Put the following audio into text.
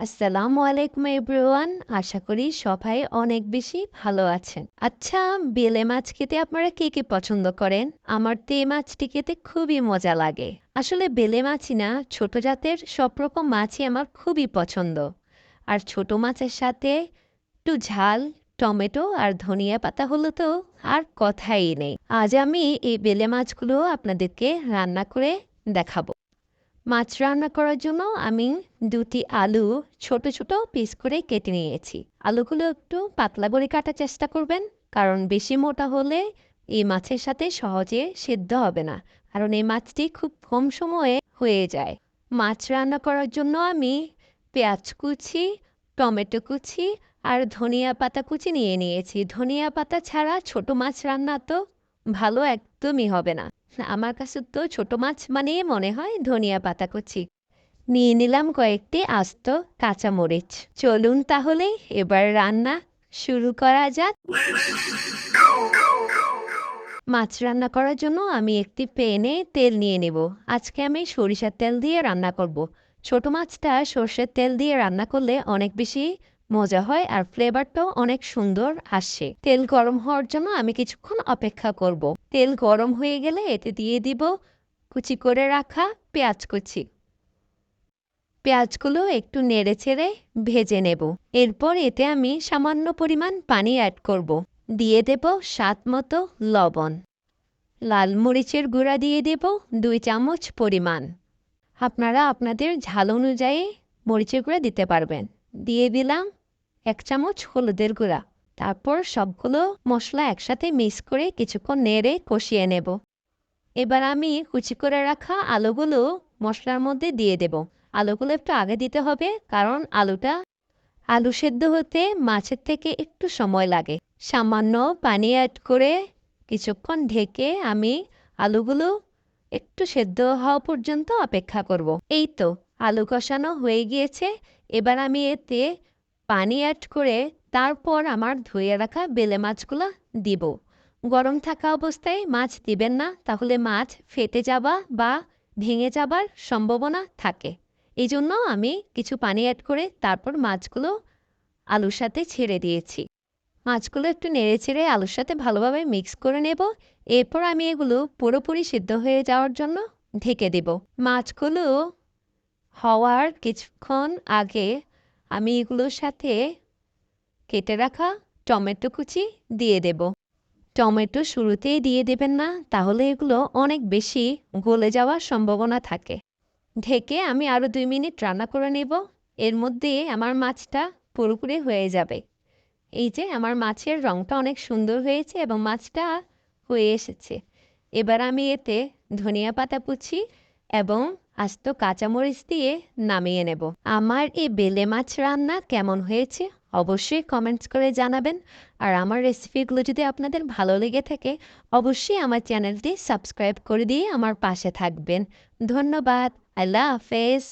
আসসালামু আলাইকুম এভরিওয়ান। আশা করি সবাই অনেক বেশি ভালো আছেন। আচ্ছা বেলে মাছ খেতে আপনারা কে কে পছন্দ করেন? আমার তো মাছটি খেতে খুবই মজা লাগে। আসলে বেলে মাছই না, ছোট জাতের সব রকম মাছই আমার খুবই পছন্দ। আর ছোট মাছের সাথে একটু ঝাল, টমেটো আর ধনিয়া পাতা হলো তো আর কথাই নেই। আজ আমি এই বেলে মাছগুলো আপনাদেরকে রান্না করে দেখাবো। মাছ রান্না করার জন্য আমি দুটি আলু ছোট ছোট পিস করে কেটে নিয়েছি। আলুগুলো একটু পাতলা করে কাটার চেষ্টা করবেন, কারণ বেশি মোটা হলে এই মাছের সাথে সহজে সেদ্ধ হবে না, কারণ এই মাছটি খুব কম সময়ে হয়ে যায়। মাছ রান্না করার জন্য আমি পেঁয়াজ কুচি, টমেটো কুচি আর ধনিয়া পাতা কুচি নিয়ে নিয়েছি। ধনিয়া পাতা ছাড়া ছোট মাছ রান্না তো ভালো একদমই হবে না। আমার কাছে তো ছোট মাছ মানেই মনে হয় ধনিয়া পাতা কুচি। নিয়ে নিলাম কয়েকটি আস্ত কাঁচামরিচ। চলুন তাহলে এবার রান্না শুরু করা যাক। মাছ রান্না করার জন্য আমি একটি প্যানে তেল নিয়ে নেব। আজকে আমি সরিষার তেল দিয়ে রান্না করব। ছোট মাছটা সর্ষের তেল দিয়ে রান্না করলে অনেক বেশি মজা হয় আর ফ্লেভারটাও অনেক সুন্দর আসে। তেল গরম হওয়ার জন্য আমি কিছুক্ষণ অপেক্ষা করব। তেল গরম হয়ে গেলে এতে দিয়ে দিব কুচি করে রাখা পেঁয়াজ কুচি। পেঁয়াজগুলো একটু নেড়ে ছেড়ে ভেজে নেব। এরপর এতে আমি সামান্য পরিমাণ পানি অ্যাড করব। দিয়ে দেব স্বাদ মতো লবণ। লাল মরিচের গুঁড়া দিয়ে দেব দুই চামচ পরিমাণ। আপনারা আপনাদের ঝাল অনুযায়ী মরিচের গুঁড়া দিতে পারবেন। দিয়ে দিলাম এক চামচ হলুদের গুঁড়া, তারপর সবগুলো মশলা একসাথে মিক্স করে কিছুক্ষণ নেড়ে কষিয়ে নেব। এবার আমি কুচি করে রাখা আলুগুলো মশলার মধ্যে দিয়ে দেব। আলুগুলো একটু আগে দিতে হবে, কারণ আলুটা আলু সেদ্ধ হতে মাছের থেকে একটু সময় লাগে। সামান্য পানি অ্যাড করে কিছুক্ষণ ঢেকে আমি আলুগুলো একটু সেদ্ধ হওয়া পর্যন্ত অপেক্ষা করব। এই তো, আলু কষানো হয়ে গিয়েছে। এবার আমি এতে পানি অ্যাড করে তারপর আমার ধুয়ে রাখা বেলে মাছগুলো দিব। গরম থাকা অবস্থায় মাছ দিবেন না, তাহলে মাছ ফেটে যাবা বা ভেঙে যাবার সম্ভাবনা থাকে। এই জন্য আমি কিছু পানি অ্যাড করে তারপর মাছগুলো আলুর সাথে ছেড়ে দিয়েছি। মাছগুলো একটু নেড়ে ছেড়ে আলুর সাথে ভালোভাবে মিক্স করে নেব। এরপর আমি এগুলো পুরোপুরি সিদ্ধ হয়ে যাওয়ার জন্য ঢেকে দেব। মাছগুলো হওয়ার কিছুক্ষণ আগে আমি এগুলোর সাথে কেটে রাখা টমেটো কুচি দিয়ে দেব। টমেটো শুরুতেই দিয়ে দেবেন না, তাহলে এগুলো অনেক বেশি গলে যাওয়ার সম্ভাবনা থাকে। ঢেকে আমি আরও দুই মিনিট রান্না করে নেব। এর মধ্যে আমার মাছটা পুরোপুরি হয়ে যাবে। এই যে আমার মাছের রঙটা অনেক সুন্দর হয়েছে এবং মাছটা হয়ে এসেছে। এবার আমি এতে ধনিয়া পাতা পুছি এবং আস্ত কাঁচামরিচ দিয়ে নামিয়ে নেব। আমার এই বেলে মাছ রান্না কেমন হয়েছে অবশ্যই কমেন্টস করে জানাবেন। আর আমার রেসিপিগুলো যদি আপনাদের ভালো লেগে থাকে, অবশ্যই আমার চ্যানেলটি সাবস্ক্রাইব করে দিয়ে আমার পাশে থাকবেন। ধন্যবাদ, আল্লাহ হাফেজ।